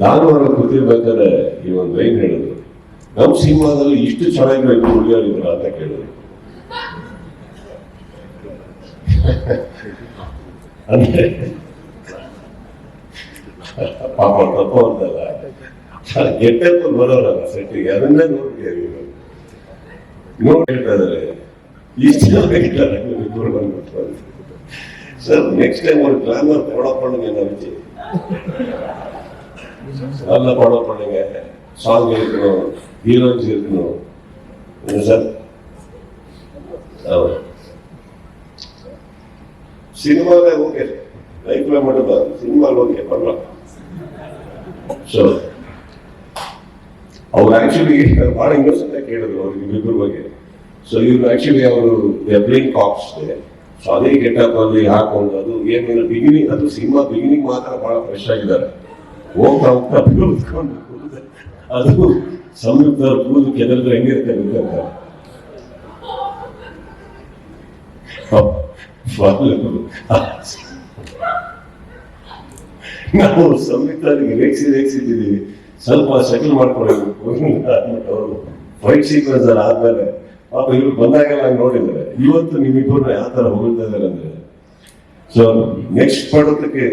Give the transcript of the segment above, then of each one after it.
ನಾನು ಅವ್ರಿಗೆ ಕೂತಿರ್ಬೇಕಾದ್ರೆ ಈ ಒಂದು ಲೈನ್ ಹೇಳಿದ್ರು. ನಮ್ಮ ಸಿನಿಮಾದಲ್ಲಿ ಇಷ್ಟು ಚೆನ್ನಾಗಿ ಬೇಕು ಹುಡುಗಿಯವ್ರಿದ್ರು ಅಂತ ಕೇಳಿದ್ರು. ಅಂದ್ರೆ, ಪಾಪ ತಪ್ಪು ಅಂತಲ್ಲ ಗೆಟ್ಟೆಪ್ಪ ಬರೋರಲ್ಲ ಸೆಟ್ಟಿಗೆ, ಅದನ್ನೇ ನೋಡ್ತೀವಿ ನೋಡಿ ಇಷ್ಟು ಸರ್ ನೆಕ್ಸ್ಟ್ ಟೈಮ್ ಒಂದು ಗ್ಲಾಮರ್ ಕೊಡಪ್ಪ ನಾನು ವಿಜಯ್ பண்ணுங்க என்ன வச்சு நல்லா ஃபாலோ பண்ணுங்க சாங் இருக்கணும் ஹீரோயின்ஸ் இருக்கணும் என்ன சார் சினிமாவே ஓகே லைஃப்ல மட்டும்தான் சினிமாவில் ஓகே பண்ணலாம் ஸோ ಅವ್ರು ಆಕ್ಚುಲಿ ಭಾಳ ಇನ್ನೋಸೆಂಟ್ ಆಗಿ ಕೇಳಿದ್ರು ಅವ್ರಿಗೆ ಇಬ್ಬರ ಬಗ್ಗೆ ಸೊ ಇವ್ರು ಆಕ್ಚುಲಿ ಅವರು ಪ್ಲೇಯಿಂಗ್ ಕಾಪ್ಸ್ ಸೊ ಅದೇ ಗೆಟಪ್ ಅಲ್ಲಿ ಹಾಕೊಂಡು ಅದು ಏನಿಲ್ಲ ಬಿಗಿನಿಂಗ್ ಅದು ಸಿನಿಮಾ ಬಿಗಿನಿಂಗ್ ಮಾತ್ರ ಬಹಳ ಫ್ರೆಶ್ ಆಗಿದ್ದಾರೆ ಹೋಗ್ತಾ ಹೋಗ್ತಾ ಅದು ಸಂಯುಕ್ತ ಕೂದು ಕೂದಲು ಕೆದರಿದ್ರೆ ಹೆಂಗಿರುತ್ತೆ ಗೊತ್ತಿರ್ತಾರೆ ನಾವು ಸಂಯುಕ್ತ ರೇಖಿಸಿ ರೇಖಿಸಿದ್ದೀವಿ ಸ್ವಲ್ಪ ಸೆಟಲ್ ಮಾಡ್ಕೊಳ್ಬೇಕು ಅವರು ಫೈಟ್ ಸೀಕ್ವೆನ್ಸ್ ಆದ್ಮೇಲೆ. ಪಾಪ ಇವ್ರು ಬಂದಾಗೆಲ್ಲ ನೋಡಿದ್ದಾರೆ. ಇವತ್ತು ನಿಮ್ಮಿಬ್ಬರು ಯಾವ ತರ ಹೋಗ್ತಾ ಇದಾರೆ ಅಂದ್ರೆ. ಸೊ ನೆಕ್ಸ್ಟ್ ಪಡೋದಕ್ಕೆ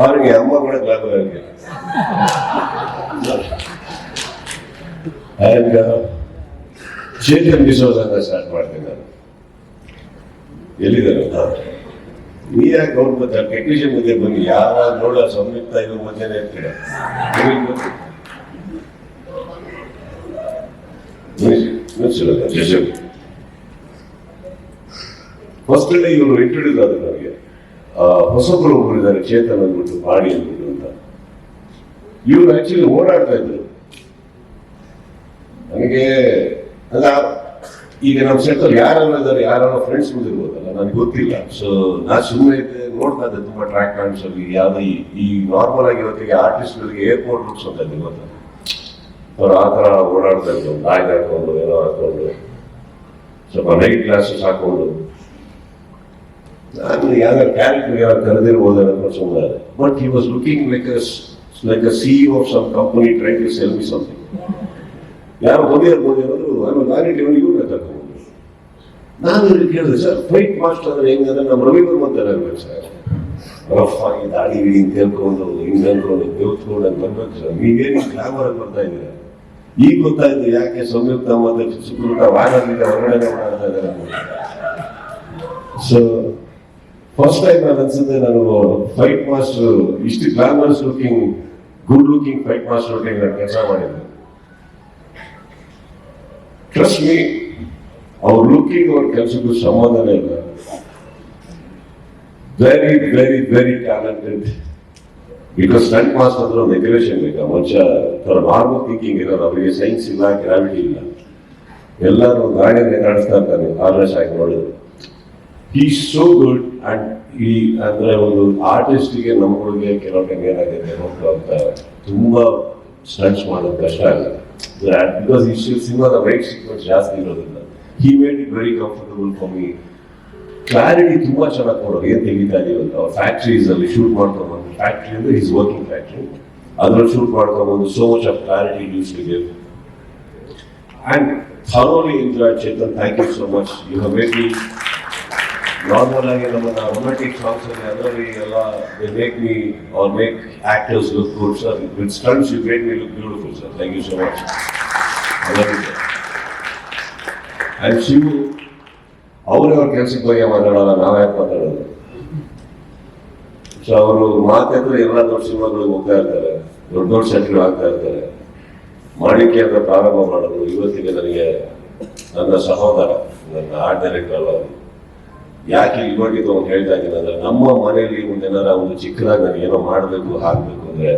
ಅವ್ರಿಗೆ ಅಮ್ಮ ಕೂಡ ಗ್ಲಾಮರ್ ಆಗಿ ಚೇತನ್ ಅಂತ ಸ್ಟಾರ್ಟ್ ಮಾಡ್ತೀನಿ ನಾನು. ಎಲ್ಲಿದ್ದಾರೆ? ಹಾ. ನೀ ಯಾಕೆ ಅವ್ರ ಮತ್ತೆ ಟೆಕ್ನಿಷಿಯನ್ ಮುಂದೆ ಬನ್ನಿ. ಯಾವಾಗ ನೋಡ ಸಂಯುಕ್ತ ಇವ್ರ ಮಧ್ಯೆ ಇರ್ತೀರ ಫಸ್ಟ್ ಡೇ ಇವರು ಇಂಟ್ರೊಡ್ಯೂಸ್ ಆದ್ರು ನನಗೆ ಹೊಸಬ್ರು ಒಬ್ರು ಇದ್ದಾರೆ ಚೇತನ್ ಅಂದ್ಬಿಟ್ಟು ಬಾಡಿ ಅಂದ್ಬಿಟ್ಟು ಅಂತ. ಇವ್ರು ಆಕ್ಚುಲಿ ಓಡಾಡ್ತಾ ಇದ್ರು. ನನಗೆ, ಅಲ್ಲ, ಈಗ ನಮ್ಮ ಸೆಟ್ ಯಾರೆಲ್ಲ ಇದ್ದಾರೆ ಯಾರೆಲ್ಲ ಫ್ರೆಂಡ್ಸ್ ಬಂದಿರ್ಬೋದಲ್ಲ, ನನಗೆ ಗೊತ್ತಿಲ್ಲ. ಸೊ ನಾ ಸುಮ್ಮನೆ ಇದ್ದೆ, ನೋಡ್ತಾ ಇದ್ದೆ ತುಂಬಾ ಟ್ರ್ಯಾಕ್ ಪ್ಯಾಂಟ್ಸ್ ಅಲ್ಲಿ, ಯಾವ್ದು ಈ- ನಾರ್ಮಲ್ ಆಗಿ ಇವತ್ತಿಗೆ ಆರ್ಟಿಸ್ಟ್ಗಳಿಗೆ ಏರ್ಪೋರ್ಟ್ ಲುಕ್ಸ್ ಅಂತ ಇದೆ ಗೊತ್ತಾ? ಅವ್ರು ಆ ಥರ ಓಡಾಡ್ತಾ ಇದ್ರು ಗಾಯ ಹಾಕೊಂಡು, ಏನೋ ಹಾಕೊಂಡು. ಸ್ವಲ್ಪ ನೈಟ್ ಗ್ಲಾಸಸ್ ಹಾಕೊಂಡು. ನಾನು ಯಾವ ಕ್ಯಾರೆಕ್ಟರ್ ಯಾರು ಕರೆದಿರ್ಬೋದು ಅಂತ ಸುಮ್ಮನೆ but he was looking like like a see of some company try to sell me something ಯಾರು ಓದಿ ಓದಿ ನಾನು ಆಮೇಲೆ ಇವನು ಇವ್ರನ್ನ ತಗೊಂಡು ನಾನು ಇಲ್ಲಿ ಕೇಳಿದೆ ಸರ್ ಫೈಟ್ ಮಾಸ್ಟರ್ ಅಂದ್ರೆ ಹೆಂಗಂದ್ರೆ ನಮ್ಮ ರವಿ ಇರ್ಬೇಕು ಸರ್ ರಫ್ ಆಗಿ ದಾಡಿ ಗಿಡಿ ಅಂತ ಹೇಳ್ಕೊಂಡು, ಹಿಂಗ್ ಅನ್ಕೊಂಡು ದೇವ್ತ್ಕೊಂಡು ಅಂತ ಬರ್ಬೇಕು ಸರ್ ನೀವೇನು ಗ್ಲಾಮರ್ ಬರ್ತಾ ಇದ್ದೀರಾ. ಈಗ ಗೊತ್ತಾಯ್ತು ಯಾಕೆ ಸಂಯುಕ್ತ ಮತ್ತೆ ಸುಕೃತ ವಾರದಿಂದ ಹೊರಗಡೆ ಮಾಡ್ತಾ ಇದ್ದಾರೆ ಸೊ ಫಸ್ಟ್ ಟೈಮ್ ನಾನು ಅನ್ಸುತ್ತೆ ನಾನು ಫೈಟ್ ಮಾಸ್ಟರ್ ಇಷ್ಟು glamorous looking good looking fight master ಒಟ್ಟಿಗೆ ನಾನು ಕೆಲಸ ಮಾಡಿದ್ದೆ. ಟ್ರಸ್ಟ್ ಮೀ ಅವ್ರ ಲುಕಿಂಗ್ ಅವ್ರ ಕೆಲಸಕ್ಕೂ ಸಂಬಂಧನೇ ಇಲ್ಲ. Very very very talented because stunt master ಅಂದ್ರೆ ಒಂದು ಎಕ್ಯುಲೇಷನ್ ಬೇಕಾ? ಮನುಷ್ಯ ತರ ನಾರ್ಮಲ್ ಥಿಂಕಿಂಗ್ ಇರೋರು ಅವರಿಗೆ ಸೈನ್ಸ್ ಇಲ್ಲ ಗ್ರಾವಿಟಿ ಇಲ್ಲ. ಎಲ್ಲರೂ ಗಾಡಿಯಲ್ಲಿ ಕಾಣಿಸ್ತಾ ಇರ್ತಾನೆ. ಆರ್ಲೆಸ್ ಆಗಿ ನೋಡಿದ್ರು. ಈ ಸೋ ಗುಡ್ ಅಂಡ್ ಈ ಅಂದ್ರೆ ಒಂದು ಆರ್ಟಿಸ್ಟ್ಗೆ ನಮ್ಮಗಳಿಗೆ ಕೆಲವು ಟೈಮ್ ಏನಾಗಿದೆ ನೋಡ್ತಾ ಅಂತ ತುಂಬಾ ಸ್ಟಂಟ್ಸ್ ಮಾಡೋದು ಕಷ್ಟ ಆಗುತ್ತೆ ಬಿಕಾಸ್ ಈ ಸಿನಿಮಾದ ವೈಟ್ ಸೀಕ್ವೆನ್ಸ್ ಜಾಸ್ತಿ ಇರೋದ್ರಿಂದ. He made it very comfortable for me clarity ತುಂಬಾ ಚೆನ್ನಾಗಿ ಕೊಡೋರು ಏನ್ ತೆಗಿತಾ ಇದೆಯಲ್ಲ ಅವ್ರ ಫ್ಯಾಕ್ಟ್ರೀಸ್ ಅಲ್ಲಿ ಶೂಟ್ ಮಾಡ್ಕೊಂಡ್ಬಂದು ಫ್ಯಾಕ್ಟ್ರಿ ಅಂದ್ರೆ ಈಸ್ ವರ್ಕಿಂಗ್ ಫ್ಯಾಕ್ಟ್ರಿ ಅದ್ರಲ್ಲಿ shoot ಮಾಡ್ಕೊಂಡ್ಬಂದು so much of clarity use to give and thoroughly enjoy Chetan thank you so much you have made me normal ಆಗಿ ನಮ್ಮ ರೊಮ್ಯಾಟಿಕ್ ಸಾಂಗ್ಸ್ ಅಲ್ಲಿ ಅದರಲ್ಲಿ ಎಲ್ಲ make me or make actors look good sir with stunts you make me look beautiful sir thank you so much and Shivu ಅವರು ಅವ್ರ ಕೆಲಸಕ್ಕೆ ಹೋಗಿ ಮಾತಾಡೋಲ್ಲ? ನಾವ್ಯಾಕೆ ಮಾತಾಡೋದು? ಸೊ ಅವರು ಮಾತಾಡಿದ್ರೆ ಎಲ್ಲ ದೊಡ್ಡ ಸಿನಿಮಾಗಳಿಗೆ ಹೋಗ್ತಾ ಇರ್ತಾರೆ. ದೊಡ್ಡ ದೊಡ್ಡ ಸೆಟ್ಗಳು ಆಗ್ತಾ ಇರ್ತಾರೆ. ಮಾಡಿಕೆ ಅಂತ ಪ್ರಾರಂಭ ಮಾಡೋದು. ಇವತ್ತಿಗೆ ನನಗೆ ನನ್ನ ಸಹೋದರ, ನನ್ನ ಆರ್ಟ್ ಡೈರೆಕ್ಟರ್ ಅವ್ರು. ಯಾಕೆ ಇವಾಗಿದ್ದು ಅವ್ನು ಹೇಳ್ತಾ ಇದ್ದೀನಂದ್ರೆ ನಮ್ಮ ಮನೆಯಲ್ಲಿ ಒಂದೇನಾರ ಒಂದು ಚಿಕ್ಕದಾಗಿ ನಾನು ಏನೋ ಮಾಡಬೇಕು, ಹಾಕ್ಬೇಕು ಅಂದ್ರೆ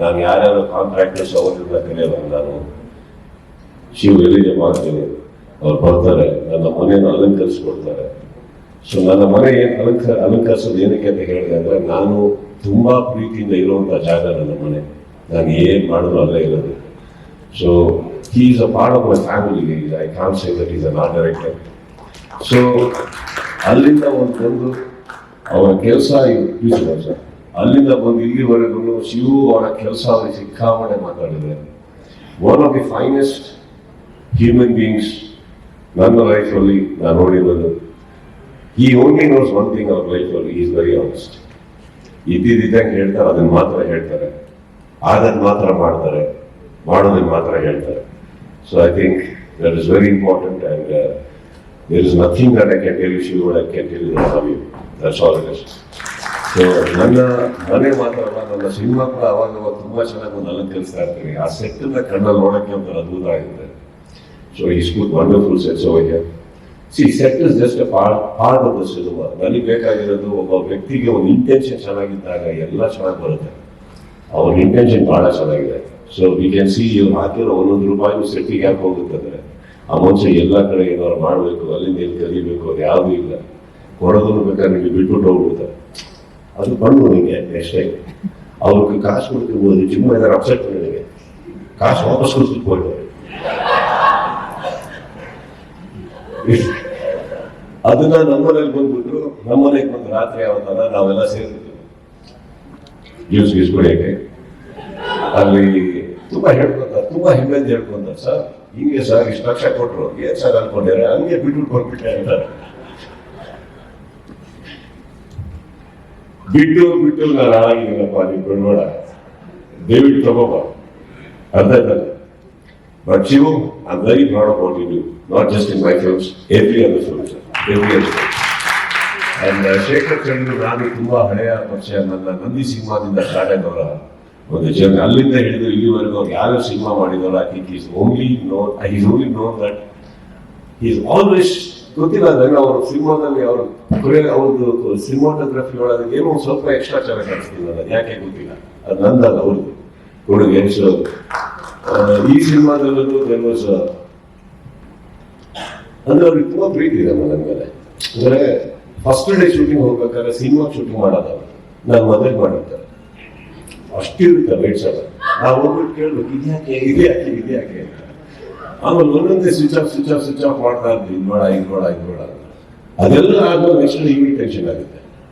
ನಾನು ಯಾರ್ಯಾರ ಕಾಂಟ್ರಾಕ್ಟರ್ಸ್ ಅವರಿಂದ ಕರೆಯೋದು ನಾನು ಶಿವ ಎಲ್ಲಿದೆ ಮಾಡ್ತೀನಿ. ಅವ್ರು ಬರ್ತಾರೆ, ನನ್ನ ಮನೆಯನ್ನು ಅಲಂಕರಿಸ್ಕೊಡ್ತಾರೆ. ಸೊ ನನ್ನ ಮನೆ ಏನು ಅಲಂಕ, ಅಲಂಕರಿಸೋದು ಏನಕ್ಕೆ ಅಂತ ಹೇಳಿದೆ ಅಂದ್ರೆ ನಾನು ತುಂಬಾ ಪ್ರೀತಿಯಿಂದ ಇರುವಂತ ಜಾಗ ನನ್ನ ಮನೆ. ನಾನು ಏನ್ ಮಾಡಿದ್ರು ಅಲ್ಲೇ ಇರೋದು. So he is a part of my family I can say that is a not director so ಅಲ್ಲಿಂದ ಒಂದು ತಂದು ಅವರ ಕೆಲಸ ಸರ್ ಅಲ್ಲಿಂದ ಬಂದು ಇಲ್ಲಿವರೆಗೂ ಶಿವು ಅವರ ಕೆಲಸ ಅವ್ರಿಗೆ ಸಿಕ್ಕಾಪಟ್ಟೆ ಮಾತಾಡಿದ್ದಾರೆ one of the finest human beings ನನ್ನ ಲೈಫಲ್ಲಿ ನಾನು ನೋಡಿರೋದು. ಈ ಓನ್ಲಿ ನೋಸ್ ಒನ್ ಥಿಂಗ್ ಅವ್ರ ಲೈಫಲ್ಲಿ ಈಸ್ ವೆರಿ ಆನೆಸ್ಟ್ ಇದ್ದಿದ್ದಂಗೆ ಹೇಳ್ತಾರೆ, ಅದನ್ನ ಮಾತ್ರ ಹೇಳ್ತಾರೆ. ಆದನ್ನ ಮಾತ್ರ ಮಾಡ್ತಾರೆ. ಮಾಡೋದನ್ನ ಮಾತ್ರ ಹೇಳ್ತಾರೆ. So I think that is very important and there is nothing that I can tell you I can tell you love you that's all it is so ನನ್ನ, ಮನೆ ಮಾತ್ರ ಅಲ್ಲ ನನ್ನ ಸಿನಿಮಾ ಕೂಡ ಅವಾಗ ಅವಾಗ ತುಂಬ ಚೆನ್ನಾಗಿ ಒಂದು ಅಲಂಕರಿಸ್ತಾ ಇರ್ತೀನಿ. ಆ ಸೆಟ್ ಕಣ್ಣಲ್ಲಿ ನೋಡೋಕ್ಕೆ ಒಂಥರ ಅದ್ಭುತ ಆಗಿದೆ so is good wonderful sets here see set is just part part of the cinema ನನಗೆ ಬೇಕಾಗಿರೋದು ಒಬ್ಬ ವ್ಯಕ್ತಿಗೆ ಒಂದು ಇಂಟೆನ್ಷನ್ ಚೆನ್ನಾಗಿದ್ದಾಗ ಎಲ್ಲ ಚೆನ್ನಾಗಿ ಬರುತ್ತೆ. ಅವ್ರ ಇಂಟೆನ್ಷನ್ ಭಾಳ ಚೆನ್ನಾಗಿದೆ. ಸೊ ವಿ ಕ್ಯಾನ್ ಸಿ ಇವ್ರು ಹಾಕಿರೋ ಒಂದೊಂದು ರೂಪಾಯಿ ಸೆಟ್ಟಿಗೆ ಯಾಕೆ ಹೋಗುತ್ತೆ ಅಂದ್ರೆ ಆ ಮನುಷ್ಯ ಎಲ್ಲ ಕಡೆ ಏನಾದ್ರು ಮಾಡಬೇಕು ಅಲ್ಲಿಂದ ಎಲ್ಲಿ ಕಲಿಬೇಕು ಅದು ಯಾವುದೂ ಇಲ್ಲ. ಕೊಡೋದನ್ನು ಬೇಕಾದ್ರೆ ನಿಮಗೆ ಬಿಟ್ಬಿಟ್ಟು ಹೋಗ್ಬಿಡ್ತಾರೆ. ಅದು ಬಂದು ನಿಮಗೆ ಅಷ್ಟೇ ಅವ್ರಿಗೆ ಕಾಸು ಕೊಡ್ತಿರ್ಬೋದು ಜಿಮ್ಮ ಏನಾದ್ರು ಅಪ್ಸೆಟ್ ನನಗೆ. ಕಾಸು ವಾಪಸ್ ಕೊಡ್ತಿರ್ಬೋದು ಅದನ್ನ ನಮ್ಮನೇಲಿ ಬಂದ್ಬಿಟ್ಟು ನಮ್ಮನೆಗೆ ಬಂದು ರಾತ್ರಿ ಯಾವತ್ತಲ್ಲ ನಾವೆಲ್ಲ ಸೇರ್ತಿದ್ವಿ. ಜ್ಯೂಸ್ ಗೀಸ್ ಕುಡಿಯಕ್ಕೆ. ಅಲ್ಲಿ ತುಂಬಾ ಹೇಳ್ಕೊತಾರೆ ತುಂಬಾ ಹಿಡಿದಂತ ಹೇಳ್ಕೊತಾರೆ ಸರ್ ಹಿಂಗೆ ಸರ್ ಇಷ್ಟು ಲಕ್ಷ ಕೊಟ್ಟರು ಏನು ಸರ್ ಅನ್ಕೊಂಡಿದ್ದಾರೆ ಹಂಗೆ ಬಿಟ್ಬಿಟ್ಟು ಕೊಟ್ಬಿಟ್ಟೆ ಅಂತಾರೆ ಬಿಟ್ಟು ಬಿಟ್ಟು ನಾನು ಹಾಳಾಗಿದ್ದೀನಪ್ಪ ನೀವು ಬಿಡ್ಬೇಡ ದಯವಿಟ್ಟು ತಗೋಬ. ಅರ್ಧ ತಾನೆ but Shivu very what not do, in my films my films, every other film, and Shekhar Chandru ನಾನು ತುಂಬಾ ಹಳೆಯ ಪರಿಚಯ ನನ್ನ ನಂದಿ ಸಿನಿಮಾದಿಂದ ಸ್ಟಾರ್ಟ್ ಆದವರ ಒಂದು ಜನ ಅಲ್ಲಿಂದ ಹಿಡಿದು ಇಲ್ಲಿವರೆಗೂ ಅವ್ರು ಯಾರು ಸಿನಿಮಾ ಮಾಡಿದಾರ I is only know I only know that is always ಗೊತ್ತಿಲ್ಲ ಅಂದ್ರೆ ಅವರು ಸಿನಿಮಾದಲ್ಲಿ ಅವರು ಅವ್ರದ್ದು ಸಿನಿಮಾಟೋಗ್ರಫಿ ಒಳಗೆ ಏನೋ ಒಂದು ಸ್ವಲ್ಪ ಎಕ್ಸ್ಟ್ರಾ ಚೆನ್ನಾಗಿ ಕಾಣಿಸ್ತಿಲ್ಲ ಯಾಕೆ ಗೊತ್ತಿಲ್ಲ? ಅದು ನಂದಲ್ಲ ಅವ್ರದ್ದು. ಕೊಡುಗೆ ಸೊ ಈ ಸಿನಿಮಾದಲ್ಲೂ ದೇರ್ ವಾಸ್ ಅಂದ್ರೆ ಅವ್ರಿಗೆ ತುಂಬಾ ಪ್ರೀತಿ ಇದೆ ನನ್ನ ಮೇಲೆ. ಅಂದ್ರೆ ಫಸ್ಟ್ ಡೇ ಶೂಟಿಂಗ್ ಹೋಗ್ಬೇಕಾದ್ರೆ ಸಿನಿಮಾ ಶೂಟಿಂಗ್ ಮಾಡೋದವ್ರು ನಾನು ಮದುವೆ ಮಾಡಿರ್ತಾರೆ ಅಷ್ಟಿರುತ್ತೆ ಲೈಟ್ಸ್ ಎಲ್ಲ ನಾವು ಹೋಗ್ಬಿಟ್ಟು ಕೇಳ್ಬೇಕು ಇದ್ಯಾಕೆ ಇದ್ಯಾಕೆ ಇದ್ಯಾಕೆ ಅಂತ. ಆಮೇಲೆ ಒಂದೊಂದೇ switch off switch off switch off ಮಾಡ್ತಾ ಇದ್ವಿ. ಇದು ಬೇಡ ಇದು ಬೇಡ ಇದು ಬೇಡ. ಅದೆಲ್ಲ ಆದ್ಮೇಲೆ ನೆಕ್ಸ್ಟ್ ಇಮಿಟೇಷನ್ ಆಗುತ್ತೆ.